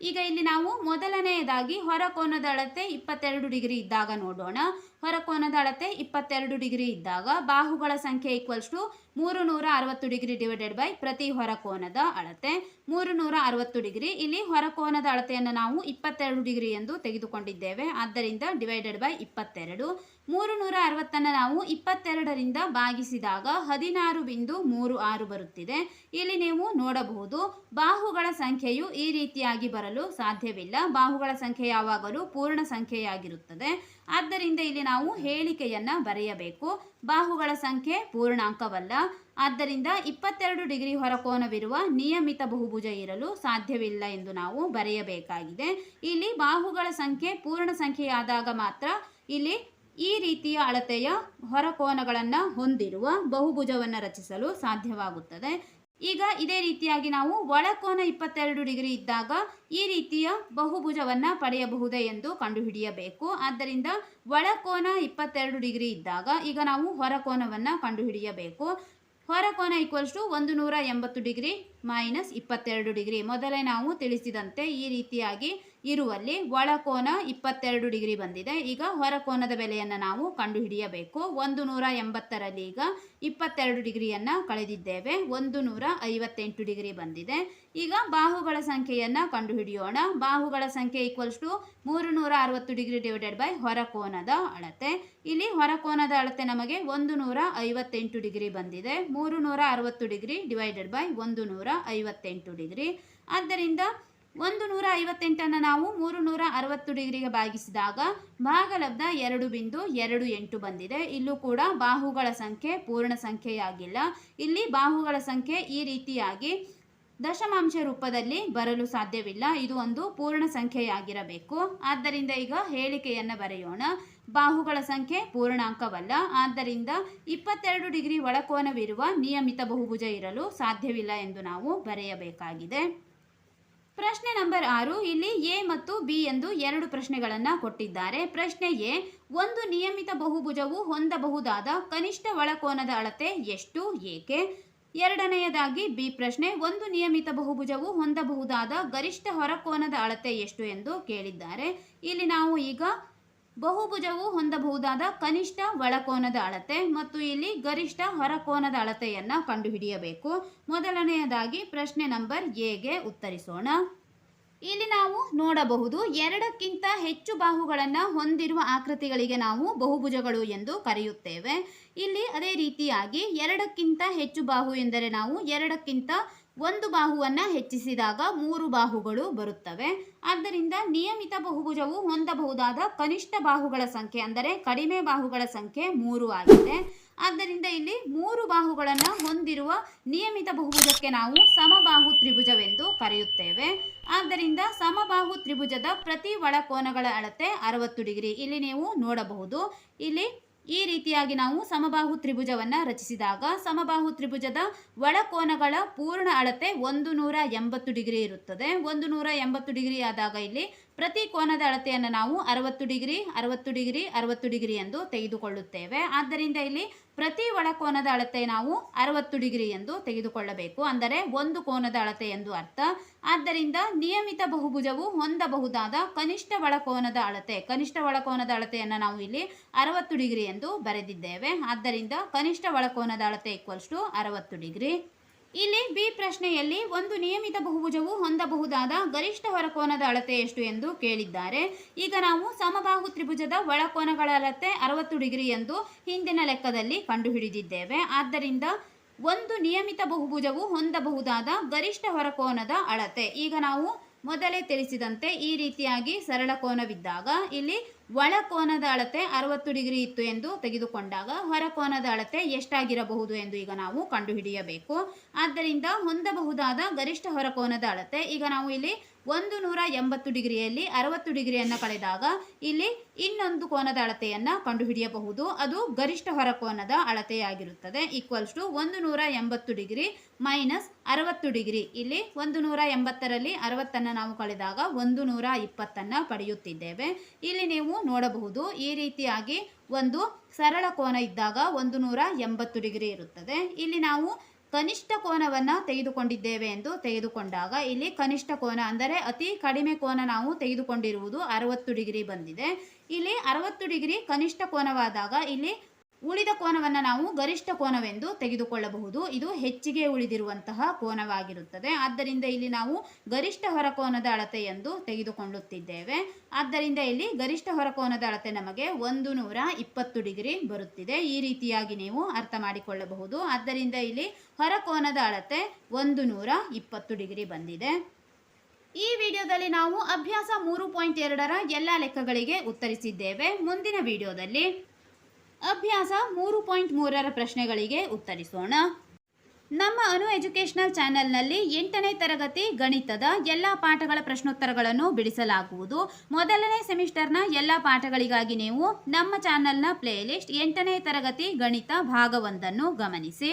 ಈಗ ಇಲ್ಲಿ ನಾವು ಮೊದಲನೆಯದಾಗಿ ಹೊರಕೋನದ ಅಳತೆ ಇಪ್ಪತ್ತೆರಡು ಡಿಗ್ರಿ ಇದ್ದಾಗ ನೋಡೋಣ. ಹೊರಕೋನದ ಅಳತೆ ಇಪ್ಪತ್ತೆರಡು ಡಿಗ್ರಿ ಇದ್ದಾಗ ಬಾಹುಗಳ ಸಂಖ್ಯೆ ಈಕ್ವಲ್ಸ್ ಟು ಮೂರು ನೂರ ಅರವತ್ತು ಡಿಗ್ರಿ ಡಿವೈಡೆಡ್ ಬೈ ಪ್ರತಿ ಹೊರಕೋನದ ಅಳತೆ. ಮೂರು ನೂರ ಅರವತ್ತು ಡಿಗ್ರಿ. ಇಲ್ಲಿ ಹೊರಕೋನದ ಅಳತೆಯನ್ನು ನಾವು ಇಪ್ಪತ್ತೆರಡು ಡಿಗ್ರಿ ಎಂದು ತೆಗೆದುಕೊಂಡಿದ್ದೇವೆ. ಆದ್ದರಿಂದ ಡಿವೈಡೆಡ್ ಬೈ ಇಪ್ಪತ್ತೆರಡು. ಮೂರು ನೂರ ಅರವತ್ತನ್ನು ನಾವು ಇಪ್ಪತ್ತೆರಡರಿಂದ ಭಾಗಿಸಿದಾಗ ಹದಿನಾರು ಬಿಂದು ಮೂರು ಆರು ಬರುತ್ತಿದೆ. ಇಲ್ಲಿ ನೀವು ನೋಡಬಹುದು ಬಾಹುಗಳ ಸಂಖ್ಯೆಯು ಈ ರೀತಿಯಾಗಿ ಬರಲು ಸಾಧ್ಯವಿಲ್ಲ. ಬಾಹುಗಳ ಸಂಖ್ಯೆ ಯಾವಾಗಲೂ ಪೂರ್ಣ ಸಂಖ್ಯೆಯಾಗಿರುತ್ತದೆ. ಆದ್ದರಿಂದ ಇಲ್ಲಿ ನಾವು ಹೇಳಿಕೆಯನ್ನು ಬರೆಯಬೇಕು. ಬಾಹುಗಳ ಸಂಖ್ಯೆ ಪೂರ್ಣಾಂಕವಲ್ಲ. ಆದ್ದರಿಂದ ಇಪ್ಪತ್ತೆರಡು ಡಿಗ್ರಿ ಹೊರಕೋನವಿರುವ ನಿಯಮಿತ ಬಹುಭುಜ ಇರಲು ಸಾಧ್ಯವಿಲ್ಲ ಎಂದು ನಾವು ಬರೆಯಬೇಕಾಗಿದೆ. ಇಲ್ಲಿ ಬಾಹುಗಳ ಸಂಖ್ಯೆ ಪೂರ್ಣ ಸಂಖ್ಯೆಯಾದಾಗ ಮಾತ್ರ ಇಲ್ಲಿ ಈ ರೀತಿಯ ಅಳತೆಯ ಹೊರಕೋನಗಳನ್ನು ಹೊಂದಿರುವ ಬಹುಭುಜವನ್ನು ರಚಿಸಲು ಸಾಧ್ಯವಾಗುತ್ತದೆ. ಈಗ ಇದೇ ರೀತಿಯಾಗಿ ನಾವು ಒಳಕೋನ ಇಪ್ಪತ್ತೆರಡು ಡಿಗ್ರಿ ಇದ್ದಾಗ ಈ ರೀತಿಯ ಬಹುಭುಜವನ್ನು ಪಡೆಯಬಹುದೇ ಎಂದು ಕಂಡುಹಿಡಿಯಬೇಕು. ಆದ್ದರಿಂದ ಒಳಕೋನ ಇಪ್ಪತ್ತೆರಡು ಡಿಗ್ರಿ ಇದ್ದಾಗ ಈಗ ನಾವು ಹೊರಕೋನವನ್ನು ಕಂಡುಹಿಡಿಯಬೇಕು. ಹೊರಕೋನ ಈಕ್ವಲ್ಸ್ ಟು ಒಂದು ನೂರ ಎಂಬತ್ತು ಡಿಗ್ರಿ ಮೈನಸ್ ಇಪ್ಪತ್ತೆರಡು ಡಿಗ್ರಿ ಮೊದಲೇ ನಾವು ತಿಳಿಸಿದಂತೆ ಈ ರೀತಿಯಾಗಿ ಇರುವಲ್ಲಿ ಒಳಕೋನ ಇಪ್ಪತ್ತೆರಡು ಡಿಗ್ರಿ ಬಂದಿದೆ. ಈಗ ಹೊರಕೋನದ ಬೆಲೆಯನ್ನು ನಾವು ಕಂಡುಹಿಡಿಯಬೇಕು. ಒಂದು ನೂರ ಎಂಬತ್ತರಲ್ಲಿ ಈಗ ಇಪ್ಪತ್ತೆರಡು ಡಿಗ್ರಿಯನ್ನು ಕಳೆದಿದ್ದೇವೆ. ಒಂದು ನೂರ ಐವತ್ತೆಂಟು ಡಿಗ್ರಿ ಬಂದಿದೆ. ಈಗ ಬಾಹುಗಳ ಸಂಖ್ಯೆಯನ್ನು ಕಂಡುಹಿಡಿಯೋಣ. ಬಾಹುಗಳ ಸಂಖ್ಯೆ ಈಕ್ವಲ್ಸ್ ಟು ಮೂರು ನೂರ ಅರವತ್ತು ಡಿಗ್ರಿ ಡಿವೈಡೆಡ್ ಬೈ ಹೊರಕೋನದ ಅಳತೆ. ಇಲ್ಲಿ ಹೊರಕೋನದ ಅಳತೆ ನಮಗೆ ಒಂದು ನೂರ ಐವತ್ತೆಂಟು ಡಿಗ್ರಿ ಬಂದಿದೆ. ಮೂರು ನೂರ ಅರವತ್ತು ಡಿಗ್ರಿ ಡಿವೈಡೆಡ್ ಬೈ ಒಂದು ನೂರ ಐವತ್ತೆಂಟು ಡಿಗ್ರಿ. ಆದ್ದರಿಂದ ಒಂದು ನೂರ ಐವತ್ತೆಂಟನ್ನು ನಾವು ಮೂರು ನೂರ ಅರವತ್ತು ಡಿಗ್ರಿಗೆ ಭಾಗಿಸಿದಾಗ ಭಾಗಲಬ್ಧ ಎರಡು ಬಿಂದು ಎರಡು ಎಂಟು ಬಂದಿದೆ. ಇಲ್ಲೂ ಕೂಡ ಬಾಹುಗಳ ಸಂಖ್ಯೆ ಪೂರ್ಣ ಸಂಖ್ಯೆಯಾಗಿಲ್ಲ. ಇಲ್ಲಿ ಬಾಹುಗಳ ಸಂಖ್ಯೆ ಈ ರೀತಿಯಾಗಿ ದಶಮಾಂಶ ರೂಪದಲ್ಲಿ ಬರಲು ಸಾಧ್ಯವಿಲ್ಲ. ಇದು ಒಂದು ಪೂರ್ಣ ಸಂಖ್ಯೆಯಾಗಿರಬೇಕು. ಆದ್ದರಿಂದ ಈಗ ಹೇಳಿಕೆಯನ್ನು ಬರೆಯೋಣ. ಬಾಹುಗಳ ಸಂಖ್ಯೆ ಪೂರ್ಣಾಂಕವಲ್ಲ. ಆದ್ದರಿಂದ ಇಪ್ಪತ್ತೆರಡು ಡಿಗ್ರಿ ಒಳಕೋನವಿರುವ ನಿಯಮಿತ ಬಹುಭುಜ ಇರಲು ಸಾಧ್ಯವಿಲ್ಲ ಎಂದು ನಾವು ಬರೆಯಬೇಕಾಗಿದೆ. ಪ್ರಶ್ನೆ ನಂಬರ್ ಆರು, ಇಲ್ಲಿ ಎ ಮತ್ತು ಬಿ ಎಂದು ಎರಡು ಪ್ರಶ್ನೆಗಳನ್ನು ಕೊಟ್ಟಿದ್ದಾರೆ. ಪ್ರಶ್ನೆ ಎ, ಒಂದು ನಿಯಮಿತ ಬಹುಭುಜವು ಹೊಂದಬಹುದಾದ ಕನಿಷ್ಠ ಒಳಕೋನದ ಅಳತೆ ಎಷ್ಟು, ಏಕೆ? ಎರಡನೆಯದಾಗಿ ಬಿ ಪ್ರಶ್ನೆ, ಒಂದು ನಿಯಮಿತ ಬಹುಭುಜವು ಹೊಂದಬಹುದಾದ ಗರಿಷ್ಠ ಹೊರಕೋನದ ಅಳತೆ ಎಷ್ಟು ಎಂದು ಕೇಳಿದ್ದಾರೆ. ಇಲ್ಲಿ ನಾವು ಈಗ ಬಹುಭುಜವು ಹೊಂದಬಹುದಾದ ಕನಿಷ್ಠ ಒಳಕೋನದ ಅಳತೆ ಮತ್ತು ಇಲ್ಲಿ ಗರಿಷ್ಠ ಹೊರಕೋನದ ಅಳತೆಯನ್ನು ಕಂಡುಹಿಡಿಯಬೇಕು. ಮೊದಲನೆಯದಾಗಿ ಪ್ರಶ್ನೆ ನಂಬರ್ ಎಗೆ ಉತ್ತರಿಸೋಣ. ಇಲ್ಲಿ ನಾವು ನೋಡಬಹುದು ಎರಡಕ್ಕಿಂತ ಹೆಚ್ಚು ಬಾಹುಗಳನ್ನು ಹೊಂದಿರುವ ಆಕೃತಿಗಳಿಗೆ ನಾವು ಬಹುಭುಜಗಳು ಎಂದು ಕರೆಯುತ್ತೇವೆ. ಇಲ್ಲಿ ಅದೇ ರೀತಿಯಾಗಿ ಎರಡಕ್ಕಿಂತ ಹೆಚ್ಚು ಬಾಹು ಎಂದರೆ ನಾವು ಎರಡಕ್ಕಿಂತ ಒಂದು ಬಾಹುವನ್ನು ಹೆಚ್ಚಿಸಿದಾಗ ಮೂರು ಬಾಹುಗಳು ಬರುತ್ತವೆ. ಆದ್ದರಿಂದ ನಿಯಮಿತ ಬಹುಭುಜವು ಹೊಂದಬಹುದಾದ ಕನಿಷ್ಠ ಬಾಹುಗಳ ಸಂಖ್ಯೆ ಅಂದರೆ ಕಡಿಮೆ ಬಾಹುಗಳ ಸಂಖ್ಯೆ ಮೂರು ಆಗಿದೆ. ಆದ್ದರಿಂದ ಇಲ್ಲಿ ಮೂರು ಬಾಹುಗಳನ್ನು ಹೊಂದಿರುವ ನಿಯಮಿತ ಬಹುಭುಜಕ್ಕೆ ನಾವು ಸಮಬಾಹು ತ್ರಿಭುಜವೆಂದು ಕರೆಯುತ್ತೇವೆ. ಆದ್ದರಿಂದ ಸಮಬಾಹು ತ್ರಿಭುಜದ ಪ್ರತಿ ಒಳಕೋನಗಳ ಅಳತೆ ಅರವತ್ತು ಡಿಗ್ರಿ. ಇಲ್ಲಿ ನೀವು ನೋಡಬಹುದು. ಇಲ್ಲಿ ಈ ರೀತಿಯಾಗಿ ನಾವು ಸಮಬಾಹು ತ್ರಿಭುಜವನ್ನು ರಚಿಸಿದಾಗ ಸಮಬಾಹು ತ್ರಿಭುಜದ ಒಳಕೋನಗಳ ಪೂರ್ಣ ಅಳತೆ ಒಂದು ನೂರ ಎಂಬತ್ತು ಡಿಗ್ರಿ ಇರುತ್ತದೆ. ಒಂದು ನೂರ ಎಂಬತ್ತು ಡಿಗ್ರಿ ಆದಾಗ ಇಲ್ಲಿ ಪ್ರತಿ ಕೋನದ ಅಳತೆಯನ್ನು ನಾವು ಅರವತ್ತು ಡಿಗ್ರಿ ಅರವತ್ತು ಡಿಗ್ರಿ ಅರವತ್ತು ಡಿಗ್ರಿ ಎಂದು ತೆಗೆದುಕೊಳ್ಳುತ್ತೇವೆ. ಆದ್ದರಿಂದ ಇಲ್ಲಿ ಪ್ರತಿ ಒಳಕೋನದ ಅಳತೆ ನಾವು ಅರವತ್ತು ಡಿಗ್ರಿ ಎಂದು ತೆಗೆದುಕೊಳ್ಳಬೇಕು. ಅಂದರೆ ಒಂದು ಕೋನದ ಅಳತೆ ಎಂದು ಅರ್ಥ. ಆದ್ದರಿಂದ ನಿಯಮಿತ ಬಹುಭುಜವು ಹೊಂದಬಹುದಾದ ಕನಿಷ್ಠ ಒಳಕೋನದ ಅಳತೆ, ಕನಿಷ್ಠ ಒಳಕೋನದ ಅಳತೆಯನ್ನು ನಾವು ಇಲ್ಲಿ ಅರವತ್ತು ಡಿಗ್ರಿ ಎಂದು ಬರೆದಿದ್ದೇವೆ. ಆದ್ದರಿಂದ ಕನಿಷ್ಠ ಒಳಕೋನದ ಅಳತೆ ಈಕ್ವಲ್ಸ್ ಟು ಅರವತ್ತು ಡಿಗ್ರಿ. ಇಲ್ಲಿ ಬಿ ಪ್ರಶ್ನೆಯಲ್ಲಿ ಒಂದು ನಿಯಮಿತ ಬಹುಭುಜವು ಹೊಂದಬಹುದಾದ ಗರಿಷ್ಠ ಹೊರಕೋನದ ಅಳತೆ ಎಷ್ಟು ಎಂದು ಕೇಳಿದ್ದಾರೆ. ಈಗ ನಾವು ಸಮಬಾಹು ತ್ರಿಭುಜದ ಒಳಕೋನಗಳ ಅಳತೆ ಅರವತ್ತು ಡಿಗ್ರಿ ಎಂದು ಹಿಂದಿನ ಲೆಕ್ಕದಲ್ಲಿ ಕಂಡುಹಿಡಿದಿದ್ದೇವೆ. ಆದ್ದರಿಂದ ಒಂದು ನಿಯಮಿತ ಬಹುಭುಜವು ಹೊಂದಬಹುದಾದ ಗರಿಷ್ಠ ಹೊರಕೋನದ ಅಳತೆ. ಈಗ ನಾವು ಮೊದಲೇ ತಿಳಿಸಿದಂತೆ ಈ ರೀತಿಯಾಗಿ ಸರಳ ಕೋನವಿದ್ದಾಗ ಇಲ್ಲಿ ಒಳಕೋನದ ಅಳತೆ ಅರವತ್ತು ಡಿಗ್ರಿ ಇತ್ತು ಎಂದು ತೆಗೆದುಕೊಂಡಾಗ ಹೊರ ಕೋನದ ಅಳತೆ ಎಷ್ಟಾಗಿರಬಹುದು ಎಂದು ಈಗ ನಾವು ಕಂಡುಹಿಡಿಯಬೇಕು. ಆದ್ದರಿಂದ ಹೊಂದಬಹುದಾದ ಗರಿಷ್ಠ ಹೊರ ಕೋನದ ಅಳತೆ ಈಗ ನಾವು ಇಲ್ಲಿ ಒಂದು ನೂರ ಎಂಬತ್ತು ಡಿಗ್ರಿಯಲ್ಲಿ ಅರವತ್ತು ಡಿಗ್ರಿಯನ್ನು ಕಳೆದಾಗ ಇಲ್ಲಿ ಇನ್ನೊಂದು ಕೋನದ ಅಳತೆಯನ್ನು ಕಂಡುಹಿಡಿಯಬಹುದು. ಅದು ಗರಿಷ್ಠ ಹೊರಕೋನದ ಅಳತೆಯಾಗಿರುತ್ತದೆ. ಈಕ್ವಲ್ಸ್ ಟು ಒಂದು ನೂರ ಎಂಬತ್ತು ಡಿಗ್ರಿ ಮೈನಸ್ ಅರವತ್ತು ಡಿಗ್ರಿ. ಇಲ್ಲಿ ಒಂದು ನೂರ ಎಂಬತ್ತರಲ್ಲಿ ಅರವತ್ತನ್ನು ನಾವು ಕಳೆದಾಗ ಒಂದು ನೂರ ಇಪ್ಪತ್ತನ್ನು ಪಡೆಯುತ್ತಿದ್ದೇವೆ. ಇಲ್ಲಿ ನೀವು ನೋಡಬಹುದು ಈ ರೀತಿಯಾಗಿ ಒಂದು ಸರಳ ಕೋನ ಇದ್ದಾಗ ಒಂದು ನೂರ ಎಂಬತ್ತು ಡಿಗ್ರಿ ಇರುತ್ತದೆ. ಇಲ್ಲಿ ನಾವು ಕನಿಷ್ಠ ಕೋನವನ್ನು ತೆಗೆದುಕೊಂಡಿದ್ದೇವೆ ಎಂದು ತೆಗೆದುಕೊಂಡಾಗ ಇಲ್ಲಿ ಕನಿಷ್ಠ ಕೋನ ಅಂದರೆ ಅತಿ ಕಡಿಮೆ ಕೋನ ನಾವು ತೆಗೆದುಕೊಂಡಿರುವುದು ಅರವತ್ತು ಡಿಗ್ರಿ ಬಂದಿದೆ. ಇಲ್ಲಿ ಅರವತ್ತು ಡಿಗ್ರಿ ಕನಿಷ್ಠ ಕೋನವಾದಾಗ ಇಲ್ಲಿ ಉಳಿದ ಕೋನವನ್ನು ನಾವು ಗರಿಷ್ಠ ಕೋನವೆಂದು ತೆಗೆದುಕೊಳ್ಳಬಹುದು. ಇದು ಹೆಚ್ಚಿಗೆ ಉಳಿದಿರುವಂತಹ ಕೋನವಾಗಿರುತ್ತದೆ. ಆದ್ದರಿಂದ ಇಲ್ಲಿ ನಾವು ಗರಿಷ್ಠ ಹೊರಕೋನದ ಅಳತೆ ಎಂದು ತೆಗೆದುಕೊಳ್ಳುತ್ತಿದ್ದೇವೆ. ಆದ್ದರಿಂದ ಇಲ್ಲಿ ಗರಿಷ್ಠ ಹೊರಕೋನದ ಅಳತೆ ನಮಗೆ ಒಂದು ನೂರ ಇಪ್ಪತ್ತು ಡಿಗ್ರಿ ಬರುತ್ತಿದೆ. ಈ ರೀತಿಯಾಗಿ ನೀವು ಅರ್ಥ ಮಾಡಿಕೊಳ್ಳಬಹುದು. ಆದ್ದರಿಂದ ಇಲ್ಲಿ ಹೊರಕೋನದ ಅಳತೆ ಒಂದು ನೂರ ಇಪ್ಪತ್ತು ಡಿಗ್ರಿ ಬಂದಿದೆ. ಈ ವಿಡಿಯೋದಲ್ಲಿ ನಾವು ಅಭ್ಯಾಸ ಮೂರು ಪಾಯಿಂಟ್ ಎರಡರ ಎಲ್ಲ ಲೆಕ್ಕಗಳಿಗೆ ಉತ್ತರಿಸಿದ್ದೇವೆ. ಮುಂದಿನ ವಿಡಿಯೋದಲ್ಲಿ ಅಭ್ಯಾಸ ಮೂರು ಪಾಯಿಂಟ್ ಮೂರರ ಪ್ರಶ್ನೆಗಳಿಗೆ ಉತ್ತರಿಸೋಣ. ನಮ್ಮ ಅನು ಎಜುಕೇಷನಲ್ ಚಾನೆಲ್ನಲ್ಲಿ ಎಂಟನೇ ತರಗತಿ ಗಣಿತದ ಎಲ್ಲ ಪಾಠಗಳ ಪ್ರಶ್ನೋತ್ತರಗಳನ್ನು ಬಿಡಿಸಲಾಗುವುದು. ಮೊದಲನೇ ಸೆಮಿಸ್ಟರ್ನ ಎಲ್ಲ ಪಾಠಗಳಿಗಾಗಿ ನೀವು ನಮ್ಮ ಚಾನೆಲ್ನ ಪ್ಲೇಲಿಸ್ಟ್ ಎಂಟನೇ ತರಗತಿ ಗಣಿತ ಭಾಗವೊಂದನ್ನು ಗಮನಿಸಿ.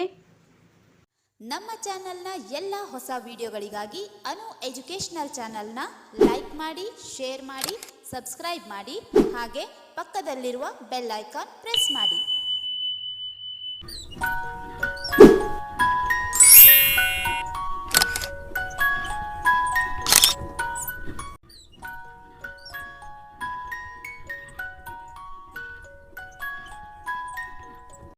ನಮ್ಮ ಚಾನೆಲ್ನ ಎಲ್ಲ ಹೊಸ ವಿಡಿಯೋಗಳಿಗಾಗಿ ಅನು ಎಜುಕೇಷನಲ್ ಚಾನೆಲ್ನ ಲೈಕ್ ಮಾಡಿ, ಶೇರ್ ಮಾಡಿ, ಸಬ್ಸ್ಕ್ರೈಬ್ ಮಾಡಿ, ಹಾಗೆ ಪಕ್ಕದಲ್ಲಿರುವ ಬೆಲ್ ಐಕಾನ್ ಪ್ರೆಸ್ ಮಾಡಿ.